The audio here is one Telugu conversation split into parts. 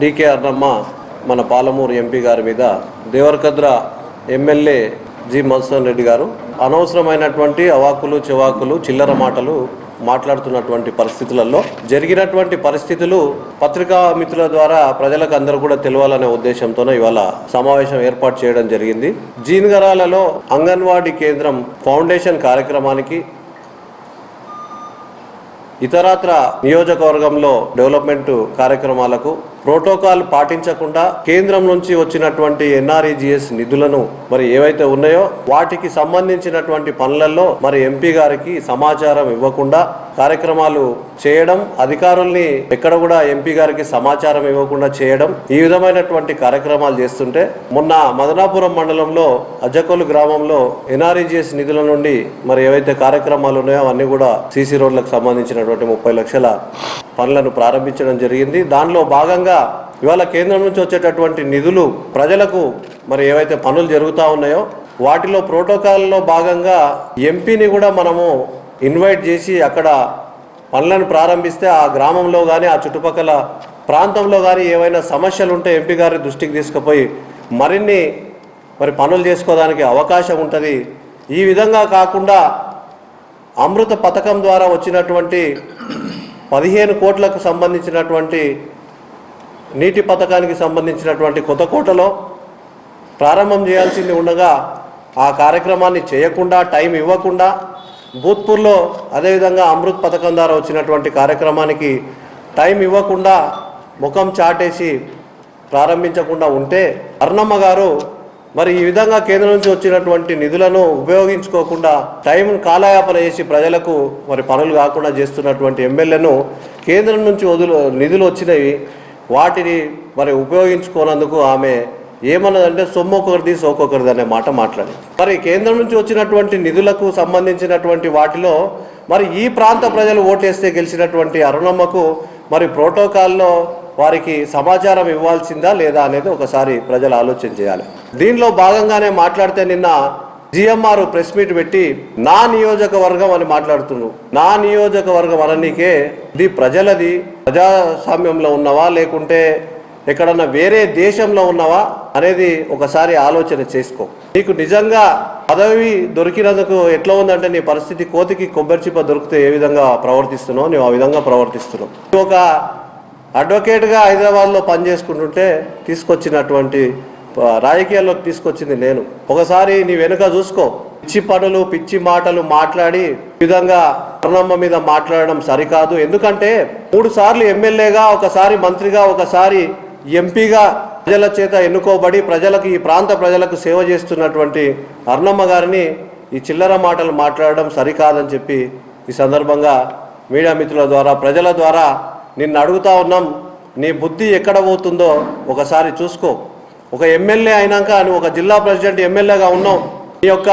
డికే అర్ణమ్మ మన పాలమూరు ఎంపీ గారి మీద దేవరకద్ర ఎమ్మెల్యే జి మధుసూదన్ రెడ్డి గారు అనవసరమైనటువంటి అవాకులు చెవాకులు చిల్లర మాటలు మాట్లాడుతున్నటువంటి పరిస్థితులలో జరిగినటువంటి పరిస్థితులు పత్రికా మిత్రుల ద్వారా ప్రజలకు అందరూ కూడా తెలవాలనే ఉద్దేశంతోనే ఇవాళ సమావేశం ఏర్పాటు చేయడం జరిగింది. జీన్గరాలలో అంగన్వాడీ కేంద్రం ఫౌండేషన్ కార్యక్రమానికి ఇతరత్ర నియోజకవర్గంలో డెవలప్మెంట్ కార్యక్రమాలకు ప్రోటోకాల్ పాటించకుండా కేంద్రం నుంచి వచ్చినటువంటి ఎన్ఆర్ఈజిఎస్ నిధులను మరి ఏవైతే ఉన్నాయో వాటికి సంబంధించినటువంటి పనులలో మరి ఎంపీ గారికి సమాచారం ఇవ్వకుండా కార్యక్రమాలు చేయడం అధికారుల్ని ఎక్కడ కూడా ఎంపీ గారికి సమాచారం ఇవ్వకుండా చేయడం ఈ విధమైనటువంటి కార్యక్రమాలు చేస్తుంటే మొన్న మదనాపురం మండలంలో అజ్జకొల్లు గ్రామంలో ఎన్ఆర్ఈజిఎస్ నిధుల నుండి మరి ఏవైతే కార్యక్రమాలు ఉన్నాయో అవన్నీ కూడా సీసీ రోడ్లకు సంబంధించినటువంటి ముప్పై లక్షల పనులను ప్రారంభించడం జరిగింది. దానిలో భాగంగా ఇవాళ కేంద్రం నుంచి వచ్చేటటువంటి నిధులు ప్రజలకు మరి ఏవైతే పనులు జరుగుతూ ఉన్నాయో వాటిలో ప్రోటోకాల్లో భాగంగా ఎంపీని కూడా మనము ఇన్వైట్ చేసి అక్కడ పనులను ప్రారంభిస్తే ఆ గ్రామంలో కానీ ఆ చుట్టుపక్కల ప్రాంతంలో కానీ ఏవైనా సమస్యలు ఉంటే ఎంపీ గారి దృష్టికి తీసుకుపోయి మరిన్ని మరి పనులు చేసుకోవడానికి అవకాశం ఉంటుంది. ఈ విధంగా కాకుండా అమృత పథకం ద్వారా వచ్చినటువంటి పదిహేను కోట్లకు సంబంధించినటువంటి నీటి పథకానికి సంబంధించినటువంటి కొత్త కోటలో ప్రారంభం చేయాల్సింది ఉండగా ఆ కార్యక్రమాన్ని చేయకుండా టైం ఇవ్వకుండా భూత్పూర్లో అదేవిధంగా అమృత్ పథకం ద్వారా వచ్చినటువంటి కార్యక్రమానికి టైం ఇవ్వకుండా ముఖం చాటేసి ప్రారంభించకుండా ఉంటే అర్ణమ్మ గారు మరి ఈ విధంగా కేంద్రం నుంచి వచ్చినటువంటి నిధులను ఉపయోగించుకోకుండా టైం కాలయాపన చేసి ప్రజలకు మరి పనులు కాకుండా చేస్తున్నటువంటి ఎమ్మెల్యేను కేంద్రం నుంచి వదులు నిధులు వచ్చినవి వాటిని మరి ఉపయోగించుకోనందుకు ఆమె ఏమన్నదంటే సొమ్ము ఒకరిది సోకొకరిది అనే మాట మాట్లాడి మరి కేంద్రం నుంచి వచ్చినటువంటి నిధులకు సంబంధించినటువంటి వాటిలో మరి ఈ ప్రాంత ప్రజలు ఓటేస్తే గెలిచినటువంటి అరుణమ్మకు మరి ప్రోటోకాల్లో వారికి సమాచారం ఇవ్వాల్సిందా లేదా అనేది ఒకసారి ప్రజలు ఆలోచన చేయాలి. దీనిలో భాగంగానే మాట్లాడితే నిన్న జిఎంఆర్ ప్రెస్ మీట్ పెట్టి నా నియోజకవర్గం అని మాట్లాడుతున్నాడు నా నియోజకవర్గం అననీకే ఇది ప్రజలది ప్రజాస్వామ్యంలో ఉన్నవా లేకుంటే ఎక్కడన్నా వేరే దేశంలో ఉన్నవా అనేది ఒకసారి ఆలోచన చేసుకో. నీకు నిజంగా పదవి దొరికినందుకు ఎట్లా ఉందంటే నీ పరిస్థితి కోతికి కొబ్బరి చిప్ప దొరికితే ఏ విధంగా ప్రవర్తిస్తున్నావు నువ్వు ఆ విధంగా ప్రవర్తిస్తున్నావు. ఒక అడ్వకేట్గా హైదరాబాద్లో పనిచేసుకుంటుంటే తీసుకొచ్చినటువంటి రాజకీయాల్లోకి తీసుకొచ్చింది నేను. ఒకసారి నీ వెనుక చూసుకో. పిచ్చి పనులు పిచ్చి మాటలు మాట్లాడి విధంగా అరుణమ్మ మీద మాట్లాడడం సరికాదు. ఎందుకంటే మూడు సార్లు ఎమ్మెల్యేగా ఒకసారి మంత్రిగా ఒకసారి ఎంపీగా ప్రజల చేత ఎన్నుకోబడి ప్రజలకు ఈ ప్రాంత ప్రజలకు సేవ చేస్తున్నటువంటి అరుణమ్మ గారిని ఈ చిల్లర మాటలు మాట్లాడడం సరికాదని చెప్పి ఈ సందర్భంగా మీడియా మిత్రుల ద్వారా ప్రజల ద్వారా నిన్ను అడుగుతా ఉన్నాం నీ బుద్ధి ఎక్కడ పోతుందో ఒకసారి చూసుకో. ఒక ఎమ్మెల్యే అయినాక నువ్వు ఒక జిల్లా ప్రెసిడెంట్ ఎమ్మెల్యేగా ఉన్నావు. నీ యొక్క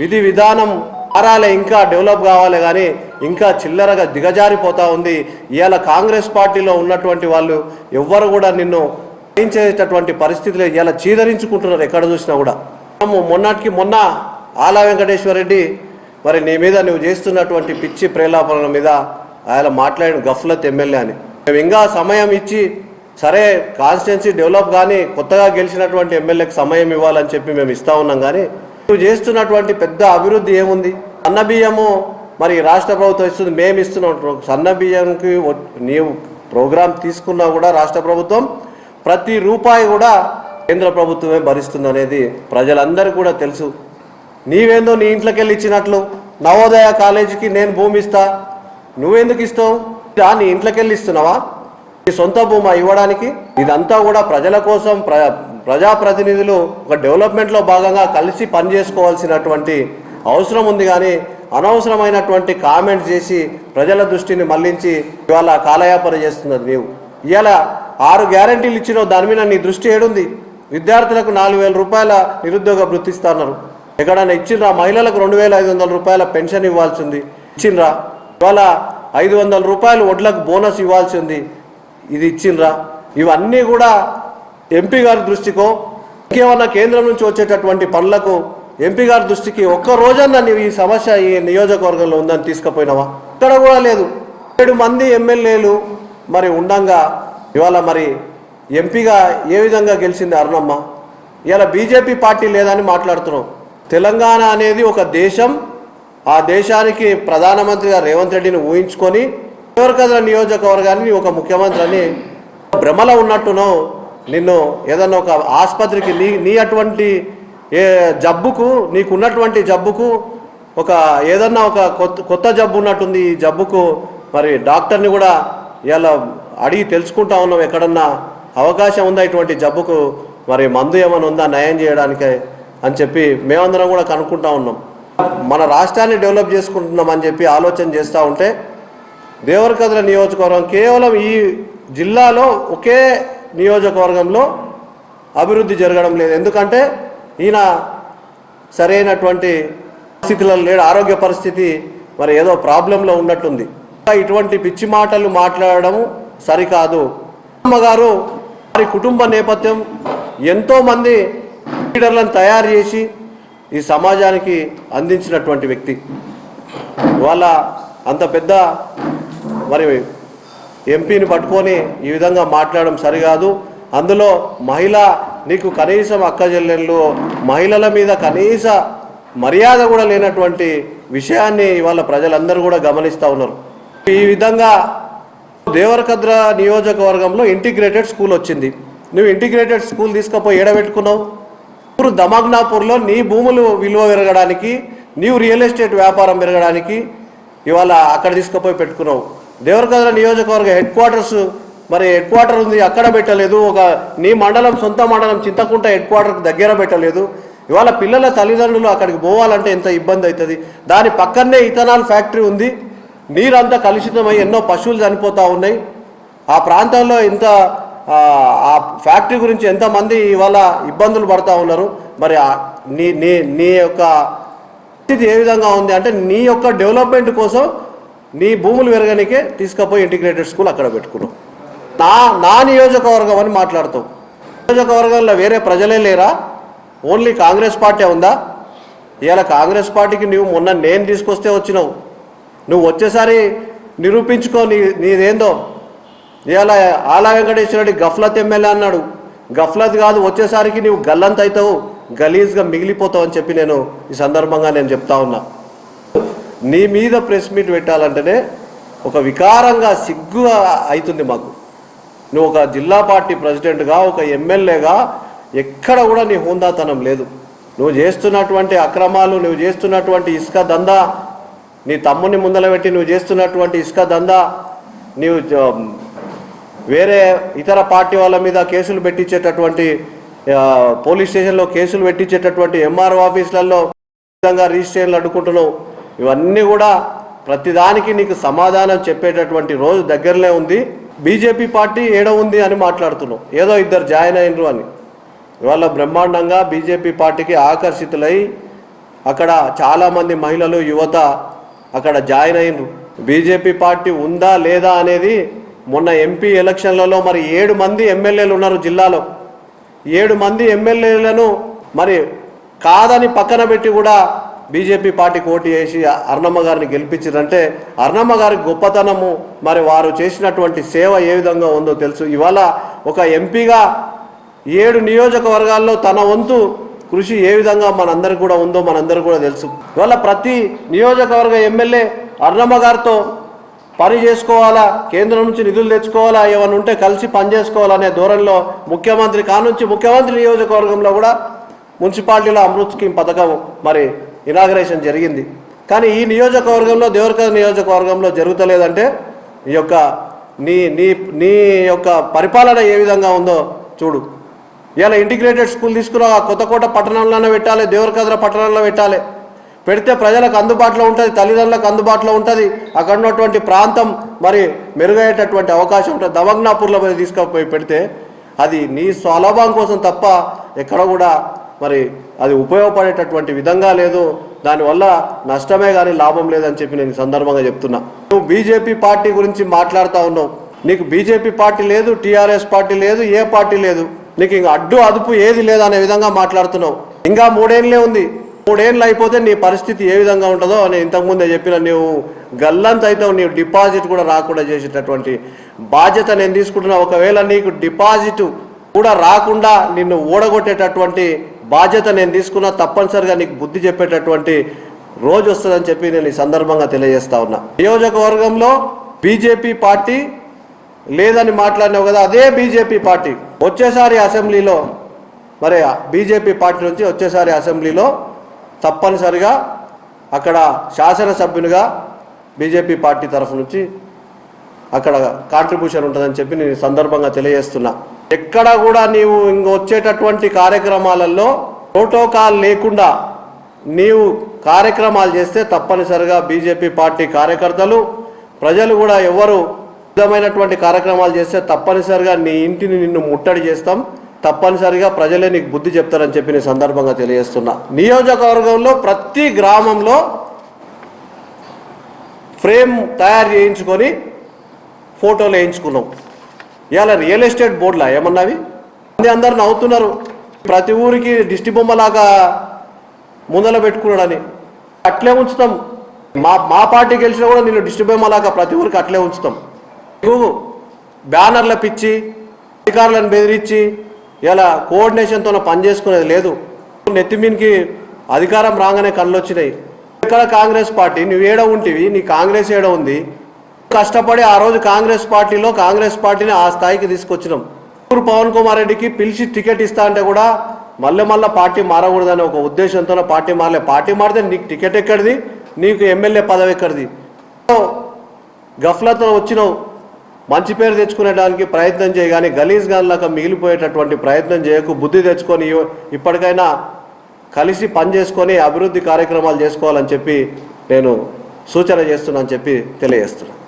విధి విధానం మారాలి ఇంకా డెవలప్ కావాలి కానీ ఇంకా చిల్లరగా దిగజారిపోతా ఉంది. ఇవాళ కాంగ్రెస్ పార్టీలో ఉన్నటువంటి వాళ్ళు ఎవ్వరు కూడా నిన్ను చేసేటటువంటి పరిస్థితులు ఇలా చీదరించుకుంటున్నారు ఎక్కడ చూసినా కూడా. మనము మొన్నటికి మొన్న ఆలా వెంకటేశ్వర రెడ్డి మరి నీ మీద నువ్వు చేస్తున్నటువంటి పిచ్చి ప్రేలాపనల మీద ఆయన మాట్లాడిన గఫ్లత్ ఎమ్మెల్యే అని. మేము ఇంకా సమయం ఇచ్చి సరే కాన్స్టిట్యున్సీ డెవలప్ కానీ కొత్తగా గెలిచినటువంటి ఎమ్మెల్యేకి సమయం ఇవ్వాలని చెప్పి మేము ఇస్తా ఉన్నాం కానీ నువ్వు చేస్తున్నటువంటి పెద్ద అభివృద్ధి ఏముంది? సన్న బియ్యము మరి రాష్ట్ర ప్రభుత్వం ఇస్తుంది మేము ఇస్తున్నాం. సన్న బియ్యంకి నీవు ప్రోగ్రాం తీసుకున్నా కూడా రాష్ట్ర ప్రభుత్వం ప్రతి రూపాయి కూడా కేంద్ర ప్రభుత్వమే భరిస్తుంది అనేది ప్రజలందరికీ కూడా తెలుసు. నీవేందో నీ ఇంట్లోకి వెళ్ళి ఇచ్చినట్లు. నవోదయ కాలేజీకి నేను భూమి ఇస్తా. నువ్వెందుకు ఇస్తావు? ఇదా నీ ఇంట్లోకి వెళ్ళి ఇస్తున్నావా? నీ సొంత భూమా ఇవ్వడానికి? ఇదంతా కూడా ప్రజల కోసం ప్ర ప్రజాప్రతినిధులు ఒక డెవలప్మెంట్లో భాగంగా కలిసి పనిచేసుకోవాల్సినటువంటి అవసరం ఉంది కానీ అనవసరమైనటువంటి కామెంట్స్ చేసి ప్రజల దృష్టిని మళ్ళించి ఇవాళ కాలయాపన చేస్తున్నది నీవు. ఇవాళ ఆరు గ్యారంటీలు ఇచ్చినావు దాని మీద నీ దృష్టి ఏడుంది? విద్యార్థులకు నాలుగు వేల రూపాయల నిరుద్యోగ వృత్తి ఎక్కడైనా ఇచ్చిండ్రా మహిళలకు రెండు వేల ఐదు వందల రూపాయల పెన్షన్ ఇవ్వాల్సింది ఇచ్చిండ్రా ఇవాళ ఐదు వందల రూపాయలు వడ్లకు బోనస్ ఇవ్వాల్సి ఉంది ఇది ఇచ్చిండ్రా. ఇవన్నీ కూడా ఎంపీ గారి దృష్టికో ఇంకేమన్నా కేంద్రం నుంచి వచ్చేటటువంటి పనులకు ఎంపీ గారి దృష్టికి ఒక్క రోజన్నా నీవు ఈ సమస్య ఈ నియోజకవర్గంలో ఉందని తీసుకుపోయినావా? ఇక్కడ కూడా లేదు. ఏడు మంది ఎమ్మెల్యేలు మరి ఉండంగా ఇవాళ మరి ఎంపీగా ఏ విధంగా గెలిచింది అరుణమ్మ? ఇలా బీజేపీ పార్టీ లేదని మాట్లాడుతున్నాం తెలంగాణ అనేది ఒక దేశం ఆ దేశానికి ప్రధానమంత్రిగా రేవంత్ రెడ్డిని ఊహించుకొని దేవరకద్ర నియోజకవర్గాన్ని ఒక ముఖ్యమంత్రి అని భ్రమలో ఉన్నట్టును నిన్ను ఏదన్నా ఒక ఆసుపత్రికి నీ నీ అటువంటి ఏ జబ్బుకు నీకున్నటువంటి జబ్బుకు ఒక ఏదన్నా ఒక కొత్త కొత్త జబ్బు ఉన్నట్టుంది ఈ జబ్బుకు మరి డాక్టర్ని కూడా ఇలా అడిగి తెలుసుకుంటా ఉన్నాం ఎక్కడన్నా అవకాశం ఉందా ఇటువంటి జబ్బుకు? మరి మందు ఏమైనా ఉందా? నయం చేయడానికి అని చెప్పి మేమందరం కూడా కనుక్కుంటా ఉన్నాం. మన రాష్ట్రాన్ని డెవలప్ చేసుకుంటున్నాం అని చెప్పి ఆలోచన చేస్తూ ఉంటే దేవరకద్ర నియోజకవర్గం కేవలం ఈ జిల్లాలో ఒకే నియోజకవర్గంలో అభివృద్ధి జరగడం లేదు. ఎందుకంటే ఈయన సరైనటువంటి పరిస్థితులలో లేడు. ఆరోగ్య పరిస్థితి మరి ఏదో ప్రాబ్లంలో ఉన్నట్టుంది. ఇటువంటి పిచ్చి మాటలు మాట్లాడడం సరికాదు. అమ్మగారు వారి కుటుంబ నేపథ్యం ఎంతోమంది లీడర్లను తయారు చేసి ఈ సమాజానికి అందించినటువంటి వ్యక్తి. వాళ్ళ అంత పెద్ద మరి ఎంపీని పట్టుకొని ఈ విధంగా మాట్లాడడం సరికాదు. అందులో మహిళ నీకు కనీసం అక్క చెల్లెళ్ళు మహిళల మీద కనీస మర్యాద కూడా లేనటువంటి విషయాన్ని ఇవాళ ప్రజలందరూ కూడా గమనిస్తూ ఉన్నారు. ఈ విధంగా దేవరకద్ర నియోజకవర్గంలో ఇంటిగ్రేటెడ్ స్కూల్ వచ్చింది. నువ్వు ఇంటిగ్రేటెడ్ స్కూల్ తీసుకుపోయి ఏడబెట్టుకున్నావు? ఇప్పుడు దమగ్నాపూర్లో నీ భూములు విలువ పెరగడానికి నీవు రియల్ ఎస్టేట్ వ్యాపారం పెరగడానికి ఇవాళ అక్కడ తీసుకుపోయి పెట్టుకున్నావు. దేవరకద్ర నియోజకవర్గ హెడ్ క్వార్టర్స్ మరి హెడ్ క్వార్టర్ ఉంది అక్కడ పెట్టలేదు. ఒక నీ మండలం సొంత మండలం చింతకుంట హెడ్ క్వార్టర్కి దగ్గర పెట్టలేదు. ఇవాళ పిల్లల తల్లిదండ్రులు అక్కడికి పోవాలంటే ఎంత ఇబ్బంది అవుతుంది. దాని పక్కనే ఇథనాల్ ఫ్యాక్టరీ ఉంది. నీరంతా కలుషితమై ఎన్నో పశువులు చనిపోతూ ఉన్నాయి. ఆ ప్రాంతంలో ఇంత ఆ, ఫ్యాక్టరీ గురించి ఎంతమంది ఇవాళ ఇబ్బందులు పడతా ఉన్నారు? మరి నీ నీ నీ యొక్క పరిస్థితి ఏ విధంగా ఉంది అంటే నీ యొక్క డెవలప్మెంట్ కోసం నీ భూములు పెరగనికే తీసుకుపోయి ఇంటిగ్రేటెడ్ స్కూల్ అక్కడ పెట్టుకున్నావు. నా నా నియోజకవర్గం అని మాట్లాడుతావు. నియోజకవర్గంలో వేరే ప్రజలే లేరా? ఓన్లీ కాంగ్రెస్ పార్టీ ఉందా? ఇవాళ కాంగ్రెస్ పార్టీకి నువ్వు మొన్న నేను తీసుకొస్తే వచ్చినావు. నువ్వు వచ్చేసారి నిరూపించుకో నీ నీదేందో? ఇవాళ ఆలా వెంకటేశ్వర గఫ్లత్ ఎమ్మెల్యే అన్నాడు. గఫ్లత్ కాదు వచ్చేసరికి నువ్వు గల్లంత అవుతావు గలీజ్గా మిగిలిపోతావు అని చెప్పి నేను ఈ సందర్భంగా నేను చెప్తా ఉన్నా. నీ మీద ప్రెస్ మీట్ పెట్టాలంటేనే ఒక వికారంగా సిగ్గుగా అవుతుంది మాకు. నువ్వు ఒక జిల్లా పార్టీ ప్రెసిడెంట్గా ఒక ఎమ్మెల్యేగా ఎక్కడ కూడా నీ హోందాతనం లేదు. నువ్వు చేస్తున్నటువంటి అక్రమాలు నువ్వు చేస్తున్నటువంటి ఇసుక దందా నీ తమ్ముని ముందల పెట్టి నువ్వు చేస్తున్నటువంటి ఇసుక దందా నీవు వేరే ఇతర పార్టీ వాళ్ళ మీద కేసులు పెట్టించేటటువంటి పోలీస్ స్టేషన్లో కేసులు పెట్టించేటటువంటి ఎంఆర్ఓ ఆఫీసులలో విధంగా రిజిస్ట్రేషన్లు అడ్డుకుంటున్నావు. ఇవన్నీ కూడా ప్రతిదానికి నీకు సమాధానం చెప్పేటటువంటి రోజు దగ్గరలో ఉంది. బీజేపీ పార్టీ ఏడ ఉంది అని మాట్లాడుతున్నావు. ఏదో ఇద్దరు జాయిన్ అయినరు అని. ఇవాళ బ్రహ్మాండంగా బీజేపీ పార్టీకి ఆకర్షితులై అక్కడ చాలామంది మహిళలు యువత అక్కడ జాయిన్ అయినరు. బీజేపీ పార్టీ ఉందా లేదా అనేది మొన్న ఎంపీ ఎలక్షన్లలో మరి ఏడు మంది ఎమ్మెల్యేలు ఉన్నారు జిల్లాలో. ఏడు మంది ఎమ్మెల్యేలను మరి కాదని పక్కన పెట్టి కూడా బీజేపీ పార్టీకి ఓటు వేసి అర్ణమ్మ గారిని గెలిపించారంటే అర్ణమ్మ గారి గొప్పతనము మరి వారు చేసినటువంటి సేవ ఏ విధంగా ఉందో తెలుసు. ఇవాళ ఒక ఎంపీగా ఏడు నియోజకవర్గాల్లో తన వంతు కృషి ఏ విధంగా మనందరికి కూడా ఉందో మనందరికి కూడా తెలుసు. ఇవాళ ప్రతి నియోజకవర్గ ఎమ్మెల్యే అర్ణమ్మ గారితో పని చేసుకోవాలా? కేంద్రం నుంచి నిధులు తెచ్చుకోవాలా? ఏమైనా ఉంటే కలిసి పని చేసుకోవాలనే ధోరణిలో ముఖ్యమంత్రి కానుంచి ముఖ్యమంత్రి నియోజకవర్గంలో కూడా మున్సిపాలిటీలో అమృత్ స్కీమ్ పథకం మరి ఇనాగ్రేషన్ జరిగింది. కానీ ఈ నియోజకవర్గంలో దేవరకర నియోజకవర్గంలో జరుగుతలేదంటే ఈ యొక్క నీ నీ నీ యొక్క పరిపాలన ఏ విధంగా ఉందో చూడు. ఇలా ఇంటిగ్రేటెడ్ స్కూల్ తీసుకురా కొత్తకోట పట్టణంలోనే పెట్టాలి దేవరకద్ర పట్టణంలో పెట్టాలి. పెడితే ప్రజలకు అందుబాటులో ఉంటుంది తల్లిదండ్రులకు అందుబాటులో ఉంటుంది. అక్కడ ఉన్నటువంటి ప్రాంతం మరి మెరుగయ్యేటటువంటి అవకాశం ఉంటుంది. దమగ్నాపూర్లో పోయి తీసుకుపోయి పెడితే అది నీ స్వలాభం కోసం తప్ప ఎక్కడ కూడా మరి అది ఉపయోగపడేటటువంటి విధంగా లేదు. దానివల్ల నష్టమే కానీ లాభం లేదని చెప్పి నేను సందర్భంగా చెప్తున్నా. నువ్వు బీజేపీ పార్టీ గురించి మాట్లాడుతూ ఉన్నావు. నీకు బీజేపీ పార్టీ లేదు టీఆర్ఎస్ పార్టీ లేదు ఏ పార్టీ లేదు. నీకు ఇంకా అడ్డు అదుపు ఏది లేదు అనే విధంగా మాట్లాడుతున్నావు. ఇంకా మూడేళ్ళే ఉంది. మూడేళ్ళు అయిపోతే నీ పరిస్థితి ఏ విధంగా ఉంటుందో అని ఇంతకుముందే చెప్పిన నీవు గల్లంత అయితే నీవు డిపాజిట్ కూడా రాకుండా చేసేటటువంటి బాధ్యత నేను తీసుకుంటున్నా. ఒకవేళ నీకు డిపాజిట్ కూడా రాకుండా నిన్ను ఓడగొట్టేటటువంటి బాధ్యత నేను తీసుకున్నా తప్పనిసరిగా నీకు బుద్ధి చెప్పేటటువంటి రోజు వస్తుందని చెప్పి నేను ఈ సందర్భంగా తెలియజేస్తా ఉన్నా. నియోజకవర్గంలో బీజేపీ పార్టీ లేదని మాట్లాడినావు కదా అదే బీజేపీ పార్టీ. వచ్చేసారి అసెంబ్లీలో మరి బీజేపీ పార్టీ నుంచి వచ్చేసారి అసెంబ్లీలో తప్పనిసరిగా అక్కడ శాసనసభ్యునిగా బీజేపీ పార్టీ తరఫు నుంచి అక్కడ కాంట్రిబ్యూషన్ ఉంటుందని చెప్పి నేను సందర్భంగా తెలియజేస్తున్నా. ఎక్కడ కూడా నీవు ఇంకొచ్చేటటువంటి కార్యక్రమాలలో ప్రోటోకాల్ లేకుండా నీవు కార్యక్రమాలు చేస్తే తప్పనిసరిగా బీజేపీ పార్టీ కార్యకర్తలు ప్రజలు కూడా ఎవరు విధమైనటువంటి కార్యక్రమాలు చేస్తే తప్పనిసరిగా నీ ఇంటిని నిన్ను ముట్టడి చేస్తాం. తప్పనిసరిగా ప్రజలే నీకు బుద్ధి చెప్తారని చెప్పి నేను సందర్భంగా తెలియజేస్తున్నా. నియోజకవర్గంలో ప్రతి గ్రామంలో ఫ్రేమ్ తయారు చేయించుకొని ఫోటోలు వేయించుకున్నాం. ఇవాళ రియల్ ఎస్టేట్ బోర్డులా ఏమన్నావి? అది అందరు నవ్వుతున్నారు. ప్రతి ఊరికి దిష్టి బొమ్మలాగా ముందల పెట్టుకున్నాడని. అట్లే ఉంచుతాం. మా మా పార్టీ గెలిచినా కూడా నేను దిష్టి బొమ్మలాగా ప్రతి ఊరికి అట్లే ఉంచుతాం. నువ్వు బ్యానర్ల పిచ్చి అధికారులను బెదిరించి ఇలా కోఆర్డినేషన్తో పనిచేసుకునేది లేదు. నెత్తిమీన్కి అధికారం రాగానే కళ్ళు వచ్చినాయి ఇక్కడ కాంగ్రెస్ పార్టీ నువ్వు ఏడ ఉంటివి? నీ కాంగ్రెస్ ఏడ ఉంది? కష్టపడి ఆ రోజు కాంగ్రెస్ పార్టీలో కాంగ్రెస్ పార్టీని ఆ స్థాయికి తీసుకొచ్చినాం. ఊరు పవన్ కుమార్ రెడ్డికి పిలిచి టికెట్ ఇస్తా అంటే కూడా మళ్ళీ మళ్ళీ పార్టీ మారకూడదనే ఒక ఉద్దేశంతో పార్టీ మారలే. పార్టీ మారితే నీకు టికెట్ ఎక్కడిది? నీకు ఎమ్మెల్యే పదవి ఎక్కడిది? గఫ్లతో వచ్చినావు. మంచి పేరు తెచ్చుకునేడానికి ప్రయత్నం చేయగానే గలీజ్ గాన్లాగా మిగిలిపోయేటటువంటి ప్రయత్నం చేయకు బుద్ధి తెచ్చుకొని ఇప్పటికైనా కలిసి పని చేసుకొని అభివృద్ధి కార్యక్రమాలు చేసుకోవాలని చెప్పి నేను సూచన చేస్తున్నాను చెప్పి తెలియజేస్తున్నాను